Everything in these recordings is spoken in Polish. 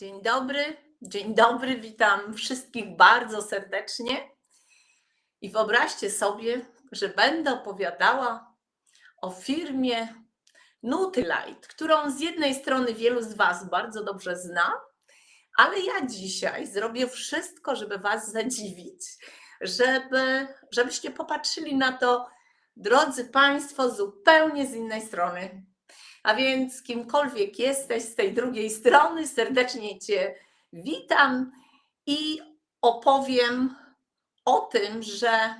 Dzień dobry, dzień dobry, witam wszystkich bardzo serdecznie. I wyobraźcie sobie, że będę opowiadała o firmie Nutrilite, którą z jednej strony wielu z Was bardzo dobrze zna, ale ja dzisiaj zrobię wszystko, żeby Was zadziwić, żeby, żebyście popatrzyli na to, drodzy Państwo, zupełnie z innej strony. A więc kimkolwiek jesteś z tej drugiej strony, serdecznie Cię witam i opowiem o tym, że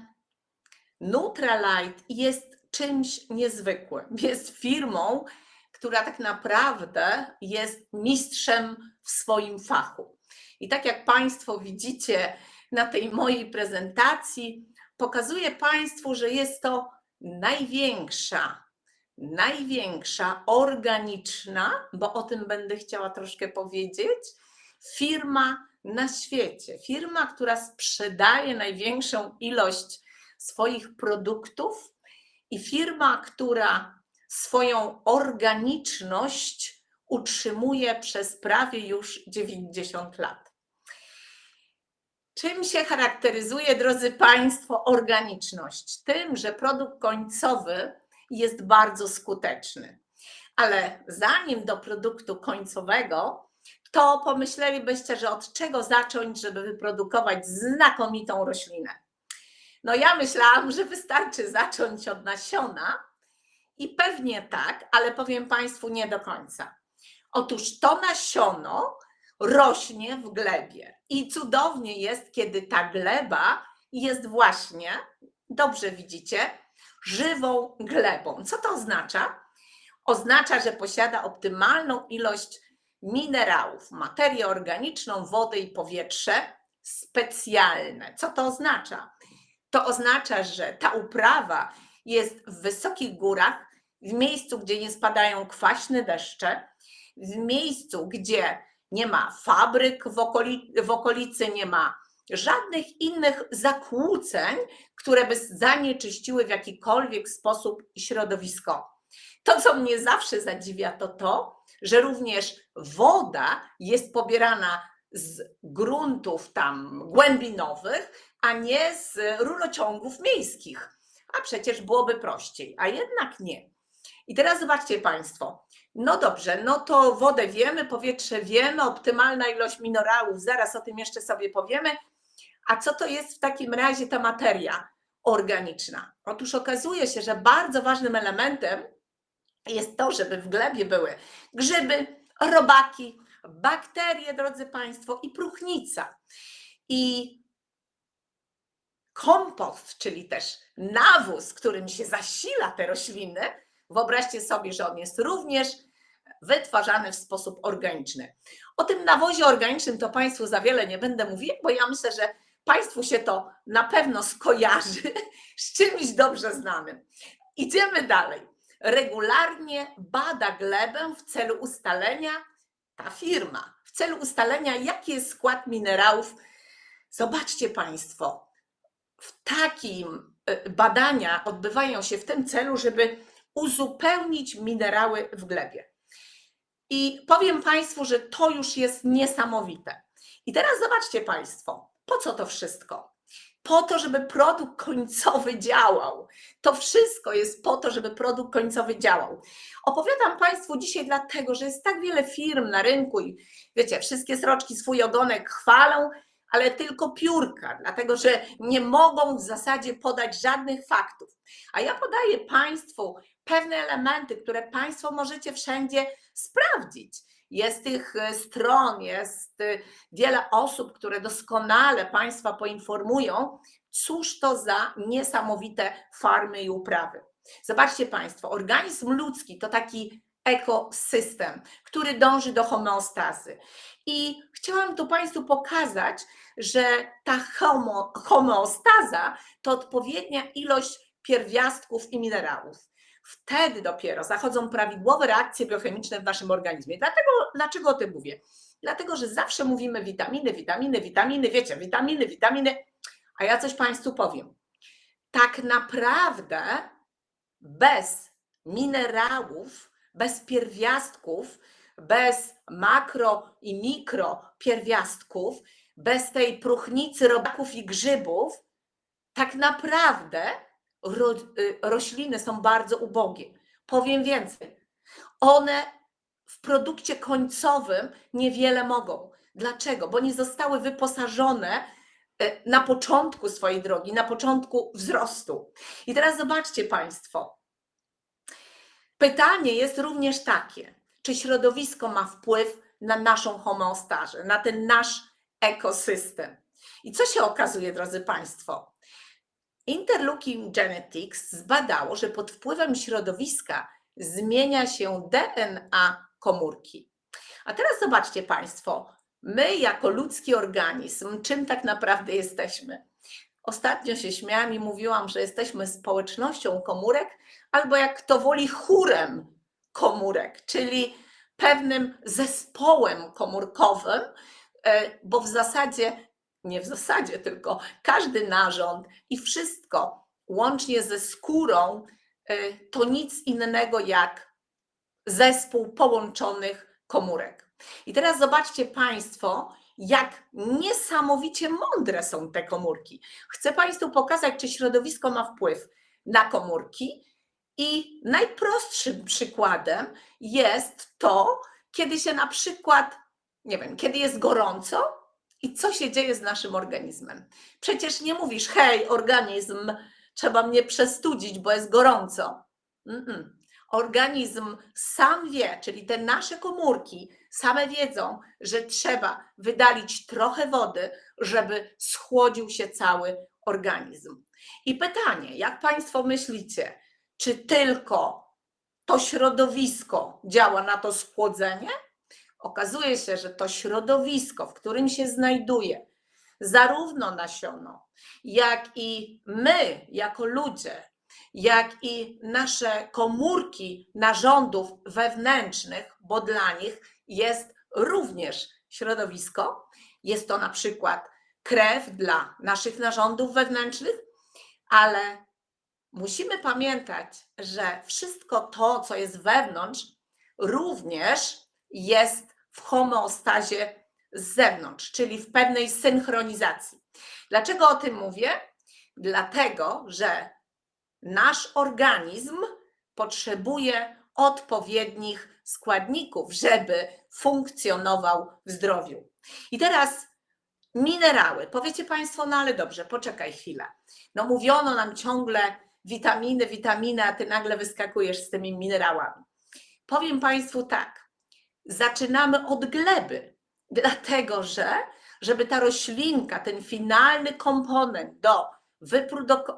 Nutralite jest czymś niezwykłym. Jest firmą, która tak naprawdę jest mistrzem w swoim fachu. I tak jak Państwo widzicie na tej mojej prezentacji, pokazuję Państwu, że jest to największa największa organiczna, bo o tym będę chciała troszkę powiedzieć, firma na świecie. Firma, która sprzedaje największą ilość swoich produktów i firma, która swoją organiczność utrzymuje przez prawie już 90 lat. Czym się charakteryzuje, drodzy Państwo, organiczność? Tym, że produkt końcowy jest bardzo skuteczny. Ale zanim do produktu końcowego, to pomyślelibyście, że od czego zacząć, żeby wyprodukować znakomitą roślinę. No ja myślałam, że wystarczy zacząć od nasiona i pewnie tak, ale powiem Państwu nie do końca. Otóż to nasiono rośnie w glebie i cudownie jest, kiedy ta gleba jest właśnie, dobrze widzicie, żywą glebą. Co to oznacza? Oznacza, że posiada optymalną ilość minerałów, materię organiczną, wodę i powietrze specjalne. Co to oznacza? To oznacza, że ta uprawa jest w wysokich górach, w miejscu, gdzie nie spadają kwaśne deszcze, w miejscu, gdzie nie ma fabryk w, okoli, w okolicy, nie ma żadnych innych zakłóceń, które by zanieczyściły w jakikolwiek sposób środowisko. To, co mnie zawsze zadziwia, to to, że również woda jest pobierana z gruntów tam głębinowych, a nie z rurociągów miejskich. A przecież byłoby prościej, a jednak nie. I teraz zobaczcie Państwo. No dobrze, no to wodę wiemy, powietrze wiemy, optymalna ilość minerałów, zaraz o tym jeszcze sobie powiemy. A co to jest w takim razie ta materia organiczna? Otóż okazuje się, że bardzo ważnym elementem jest to, żeby w glebie były grzyby, robaki, bakterie, drodzy Państwo, i próchnica. I kompost, czyli też nawóz, którym się zasila te rośliny, wyobraźcie sobie, że on jest również wytwarzany w sposób organiczny. O tym nawozie organicznym to Państwu za wiele nie będę mówić, bo ja myślę, że Państwu się to na pewno skojarzy z czymś dobrze znanym. Idziemy dalej. Regularnie bada glebę w celu ustalenia, ta firma, w celu ustalenia, jaki jest skład minerałów. Zobaczcie Państwo, w takim e, badania odbywają się w tym celu, żeby uzupełnić minerały w glebie. I powiem Państwu, że to już jest niesamowite. I teraz zobaczcie Państwo, po co to wszystko? Po to, żeby produkt końcowy działał. To wszystko jest po to, żeby produkt końcowy działał. Opowiadam Państwu dzisiaj dlatego, że jest tak wiele firm na rynku i wiecie, wszystkie sroczki swój ogonek chwalą, ale tylko piórka, dlatego że nie mogą w zasadzie podać żadnych faktów. A ja podaję Państwu pewne elementy, które Państwo możecie wszędzie sprawdzić. Jest tych e, stron, jest e, wiele osób, które doskonale Państwa poinformują, cóż to za niesamowite farmy i uprawy. Zobaczcie Państwo, organizm ludzki to taki ekosystem, który dąży do homeostazy. I chciałam tu Państwu pokazać, że ta homo, homeostaza to odpowiednia ilość pierwiastków i minerałów wtedy dopiero zachodzą prawidłowe reakcje biochemiczne w naszym organizmie. Dlatego, dlaczego o tym mówię? Dlatego, że zawsze mówimy witaminy, witaminy, witaminy, wiecie, witaminy, witaminy, a ja coś Państwu powiem. Tak naprawdę bez minerałów, bez pierwiastków bez makro i mikro pierwiastków, bez tej próchnicy robaków i grzybów, tak naprawdę ro, y, rośliny są bardzo ubogie. Powiem więcej, one w produkcie końcowym niewiele mogą. Dlaczego? Bo nie zostały wyposażone y, na początku swojej drogi, na początku wzrostu. I teraz zobaczcie Państwo. Pytanie jest również takie, czy środowisko ma wpływ na naszą homeostazę, na ten nasz ekosystem. I co się okazuje, drodzy Państwo? Interleukin Genetics zbadało, że pod wpływem środowiska zmienia się DNA komórki. A teraz zobaczcie Państwo, my jako ludzki organizm, czym tak naprawdę jesteśmy? Ostatnio się śmiałam i mówiłam, że jesteśmy społecznością komórek, albo jak kto woli, chórem komórek, czyli pewnym zespołem komórkowym, e, bo w zasadzie, nie w zasadzie, tylko każdy narząd i wszystko, łącznie ze skórą, e, to nic innego jak zespół połączonych komórek. I teraz zobaczcie Państwo, jak niesamowicie mądre są te komórki. Chcę Państwu pokazać, czy środowisko ma wpływ na komórki. I najprostszym przykładem jest to, kiedy się na przykład, nie wiem, kiedy jest gorąco i co się dzieje z naszym organizmem. Przecież nie mówisz, hej, organizm, trzeba mnie przestudzić, bo jest gorąco. Mm-mm. Organizm sam wie, czyli te nasze komórki same wiedzą, że trzeba wydalić trochę wody, żeby schłodził się cały organizm. I pytanie, jak Państwo myślicie, czy tylko to środowisko działa na to schłodzenie? Okazuje się, że to środowisko, w którym się znajduje zarówno nasiono, jak i my, jako ludzie, jak i nasze komórki narządów wewnętrznych, bo dla nich jest również środowisko. Jest to na przykład krew dla naszych narządów wewnętrznych, ale musimy pamiętać, że wszystko to, co jest wewnątrz, również jest w homeostazie z zewnątrz, czyli w pewnej synchronizacji. Dlaczego o tym mówię? Dlatego, że nasz organizm potrzebuje odpowiednich składników, żeby funkcjonował w zdrowiu. I teraz minerały. Powiecie Państwo, no ale dobrze, poczekaj chwilę. No mówiono nam ciągle witaminy, witaminy, a ty nagle wyskakujesz z tymi minerałami. Powiem Państwu tak, zaczynamy od gleby, dlatego że, żeby ta roślinka, ten finalny komponent do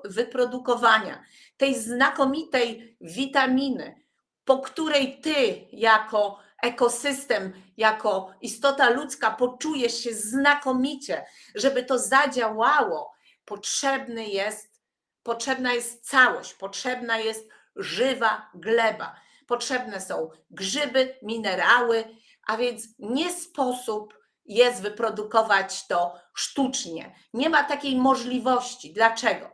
wyprodukowania tej znakomitej witaminy, po której ty jako ekosystem, jako istota ludzka poczujesz się znakomicie, żeby to zadziałało, potrzebny jest, potrzebna jest całość, potrzebna jest żywa gleba. Potrzebne są grzyby, minerały, a więc nie sposób jest wyprodukować to sztucznie. Nie ma takiej możliwości. Dlaczego?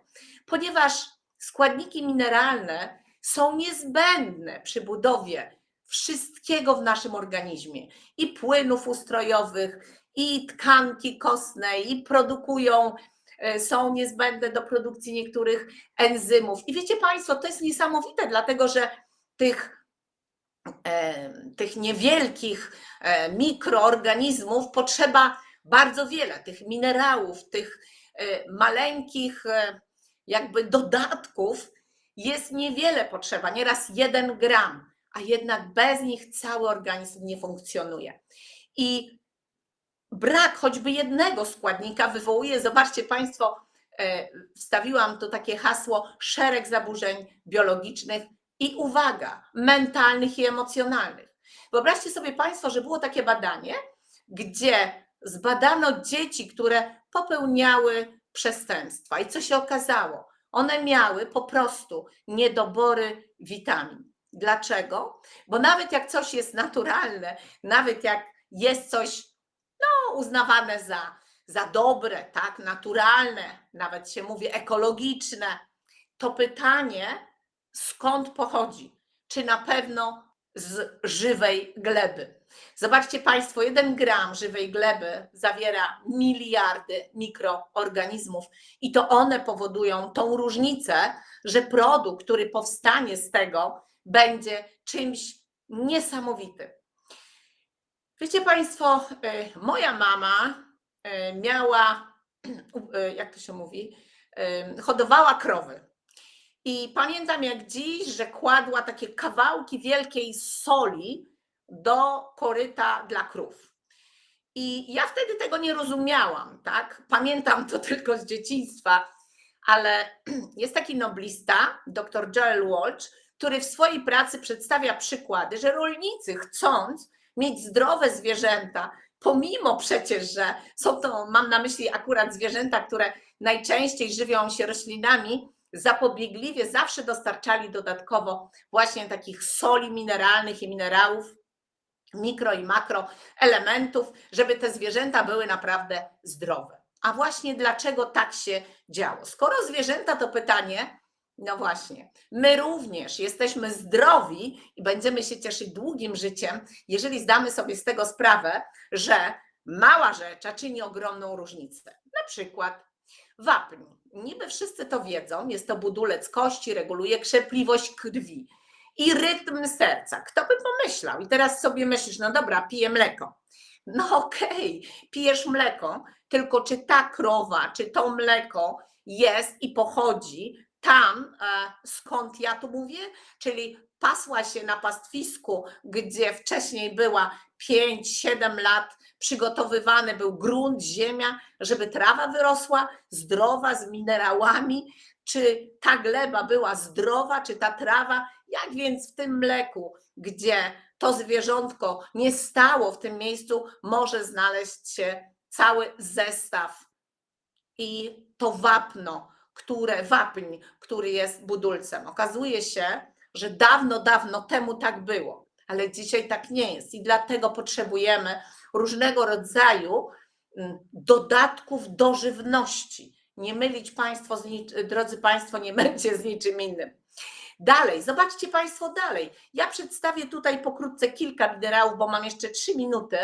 Ponieważ składniki mineralne są niezbędne przy budowie wszystkiego w naszym organizmie i płynów ustrojowych, i tkanki kostnej, i produkują, e, są niezbędne do produkcji niektórych enzymów. I wiecie Państwo, to jest niesamowite, dlatego że tych, tych niewielkich mikroorganizmów potrzeba bardzo wiele, tych minerałów, tych maleńkich jakby dodatków jest niewiele potrzeba, nieraz jeden gram a jednak bez nich cały organizm nie funkcjonuje. I brak choćby jednego składnika wywołuje, zobaczcie Państwo, wstawiłam to takie hasło, szereg zaburzeń biologicznych i uwaga, mentalnych i emocjonalnych. Wyobraźcie sobie Państwo, że było takie badanie, gdzie zbadano dzieci, które popełniały przestępstwa. I co się okazało? One miały po prostu niedobory witamin. Dlaczego? Bo nawet jak coś jest naturalne, nawet jak jest coś no, uznawane za, za dobre, tak, naturalne, nawet się mówi ekologiczne, to pytanie, skąd pochodzi? Czy na pewno z żywej gleby. Zobaczcie Państwo, jeden gram żywej gleby zawiera miliardy mikroorganizmów i to one powodują tą różnicę, że produkt, który powstanie z tego, będzie czymś niesamowitym. Wiecie Państwo, y, moja mama y, miała, y, jak to się mówi, hodowała krowy. I pamiętam jak dziś, że kładła takie kawałki wielkiej soli do koryta dla krów. I ja wtedy tego nie rozumiałam, tak? Pamiętam to tylko z dzieciństwa, ale jest taki noblista, dr Joel Walsh, który w swojej pracy przedstawia przykłady, że rolnicy chcąc mieć zdrowe zwierzęta, pomimo przecież, że są to, mam na myśli akurat zwierzęta, które najczęściej żywią się roślinami, zapobiegliwie zawsze dostarczali dodatkowo właśnie takich soli mineralnych i minerałów, mikro i makro elementów, żeby te zwierzęta były naprawdę zdrowe. A właśnie dlaczego tak się działo? Skoro zwierzęta to pytanie, no właśnie, my również jesteśmy zdrowi i będziemy się cieszyć długim życiem, jeżeli zdamy sobie z tego sprawę, że mała rzecz czyni ogromną różnicę. Na przykład wapń. Niby wszyscy to wiedzą, jest to budulec kości, reguluje krzepliwość krwi i rytm serca. Kto by pomyślał? I teraz sobie myślisz, no dobra, piję mleko. No okej, okay, pijesz mleko, tylko czy ta krowa, czy to mleko jest i pochodzi tam, e, skąd ja tu mówię, czyli pasła się na pastwisku, gdzie wcześniej była 5-7 lat, przygotowywany był grunt, ziemia, żeby trawa wyrosła zdrowa, z minerałami, czy ta gleba była zdrowa, czy ta trawa, jak więc w tym mleku, gdzie to zwierzątko nie stało w tym miejscu, może znaleźć się cały zestaw? I to wapno, które, wapń, który jest budulcem. Okazuje się, że dawno, dawno temu tak było, ale dzisiaj tak nie jest i dlatego potrzebujemy różnego rodzaju mm, dodatków do żywności. Nie mylić Państwo, drodzy Państwo, nie mylcie z niczym innym. Dalej, zobaczcie Państwo dalej. Ja przedstawię tutaj pokrótce kilka minerałów, bo mam jeszcze trzy minuty.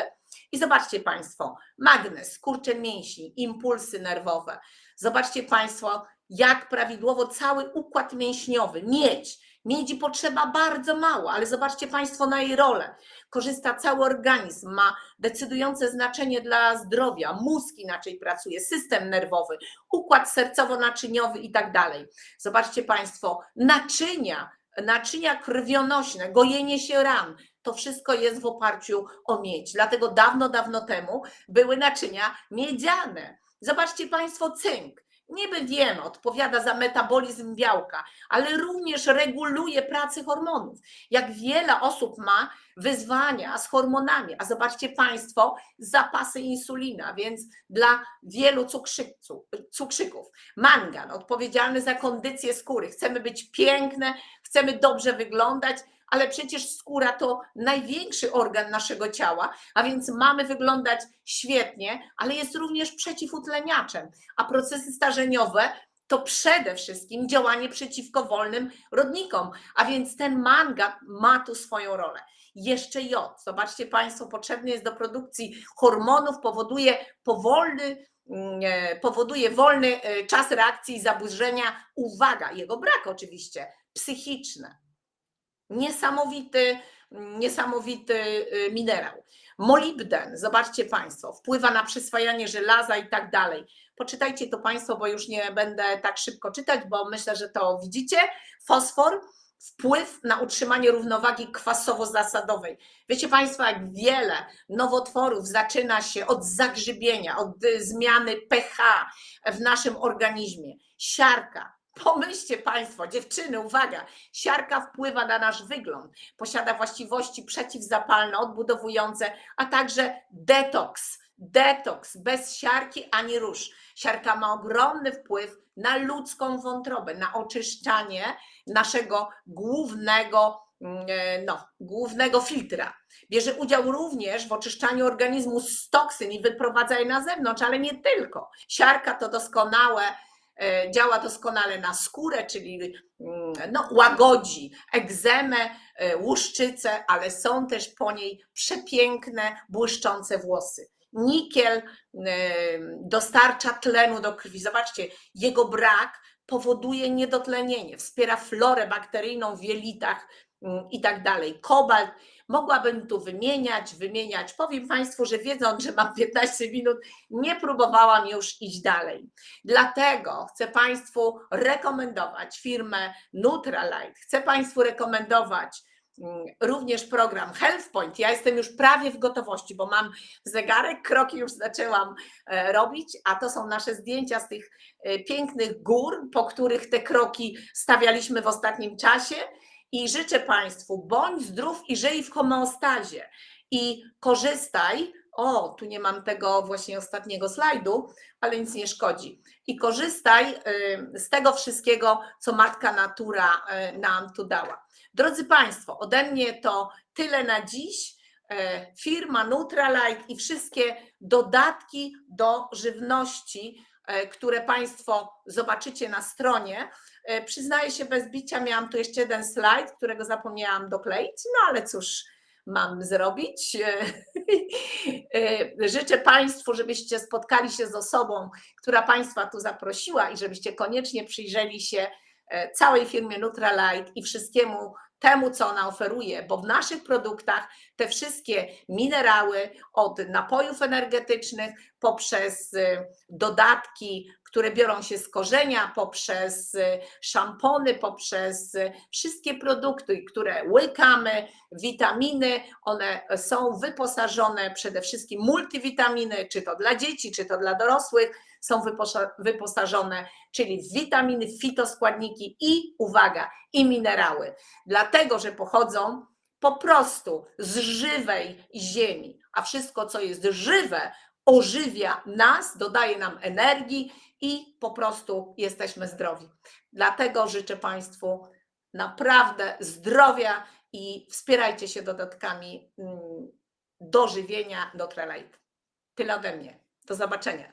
I zobaczcie Państwo, magnez, skurcze mięśni, impulsy nerwowe. Zobaczcie Państwo, jak prawidłowo cały układ mięśniowy, miedź, Miedzi potrzeba bardzo mało, ale zobaczcie Państwo na jej rolę. Korzysta cały organizm, ma decydujące znaczenie dla zdrowia, mózg inaczej pracuje, system nerwowy, układ sercowo-naczyniowy i tak dalej. Zobaczcie Państwo, naczynia, naczynia krwionośne, gojenie się ran, to wszystko jest w oparciu o miedź. Dlatego dawno, dawno temu były naczynia miedziane. Zobaczcie Państwo cynk niby wiemy, odpowiada za metabolizm białka, ale również reguluje pracę hormonów. Jak wiele osób ma wyzwania z hormonami, a zobaczcie Państwo, zapasy insulina, więc dla wielu cukrzyków. Mangan, odpowiedzialny za kondycję skóry. Chcemy być piękne, chcemy dobrze wyglądać, ale przecież skóra to największy organ naszego ciała, a więc mamy wyglądać świetnie, ale jest również przeciwutleniaczem, a procesy starzeniowe to przede wszystkim działanie przeciwko wolnym rodnikom, a więc ten mangat ma tu swoją rolę. Jeszcze jod. Zobaczcie Państwo, potrzebny jest do produkcji hormonów, powoduje powolny, mm, e, powoduje wolny e, czas reakcji i zaburzenia. Uwaga, jego brak oczywiście, psychiczne Niesamowity, niesamowity y, minerał. Molibden, zobaczcie Państwo, wpływa na przyswajanie żelaza i tak dalej. Poczytajcie to Państwo, bo już nie będę tak szybko czytać, bo myślę, że to widzicie. Fosfor, wpływ na utrzymanie równowagi kwasowo-zasadowej. Wiecie Państwo, jak wiele nowotworów zaczyna się od zagrzybienia, od y, zmiany pH w naszym organizmie. Siarka, Pomyślcie Państwo, dziewczyny, uwaga, siarka wpływa na nasz wygląd, posiada właściwości przeciwzapalne, odbudowujące, a także detoks. Detoks, bez siarki ani róż. Siarka ma ogromny wpływ na ludzką wątrobę, na oczyszczanie naszego głównego, mm, e, no, głównego filtra. Bierze udział również w oczyszczaniu organizmu z toksyn i wyprowadza je na zewnątrz, ale nie tylko. Siarka to doskonałe działa doskonale na skórę, czyli mm, no, łagodzi egzemę, e, łuszczycę, ale są też po niej przepiękne, błyszczące włosy. Nikiel em, dostarcza tlenu do krwi. Zobaczcie, jego brak powoduje niedotlenienie, wspiera florę bakteryjną w jelitach i tak dalej. Kobalt, mogłabym tu wymieniać, wymieniać. Powiem Państwu, że wiedząc, że mam 15 minut, nie próbowałam już iść dalej. Dlatego chcę Państwu rekomendować firmę Nutralite. Chcę Państwu rekomendować mm, również program HealthPoint. Ja jestem już prawie w gotowości, bo mam zegarek, kroki już zaczęłam e, robić, a to są nasze zdjęcia z tych e, pięknych gór, po których te kroki stawialiśmy w ostatnim czasie. I życzę Państwu, bądź zdrów i żyj w homeostazie. I korzystaj. O, tu nie mam tego właśnie ostatniego slajdu, ale nic nie szkodzi. I korzystaj y, z tego wszystkiego, co Matka Natura y, nam tu dała. Drodzy Państwo, ode mnie to tyle na dziś. E, Firma Nutralite i wszystkie dodatki do żywności, które Państwo zobaczycie na stronie. E, Przyznaję się bez bicia, miałam tu jeszcze jeden slajd, którego zapomniałam dokleić, no ale cóż mam zrobić. E, Życzę Państwu, żebyście spotkali się z osobą, która Państwa tu zaprosiła i żebyście koniecznie przyjrzeli się e, całej firmie Nutralite i wszystkiemu temu, co ona oferuje, bo w naszych produktach te wszystkie minerały od napojów energetycznych poprzez e, dodatki, które biorą się z korzenia, poprzez e, szampony, poprzez e, wszystkie produkty, które łykamy, witaminy, one są wyposażone przede wszystkim multivitaminy, czy to dla dzieci, czy to dla dorosłych, są wyposażone, czyli w witaminy, fitoskładniki i uwaga, i minerały. Dlatego, że pochodzą po prostu z żywej ziemi, a wszystko, co jest żywe, ożywia nas, dodaje nam energii i po prostu jesteśmy zdrowi. Dlatego życzę Państwu naprawdę zdrowia i wspierajcie się dodatkami mm, do żywienia, do Trelite. Tyle ode mnie. Do zobaczenia.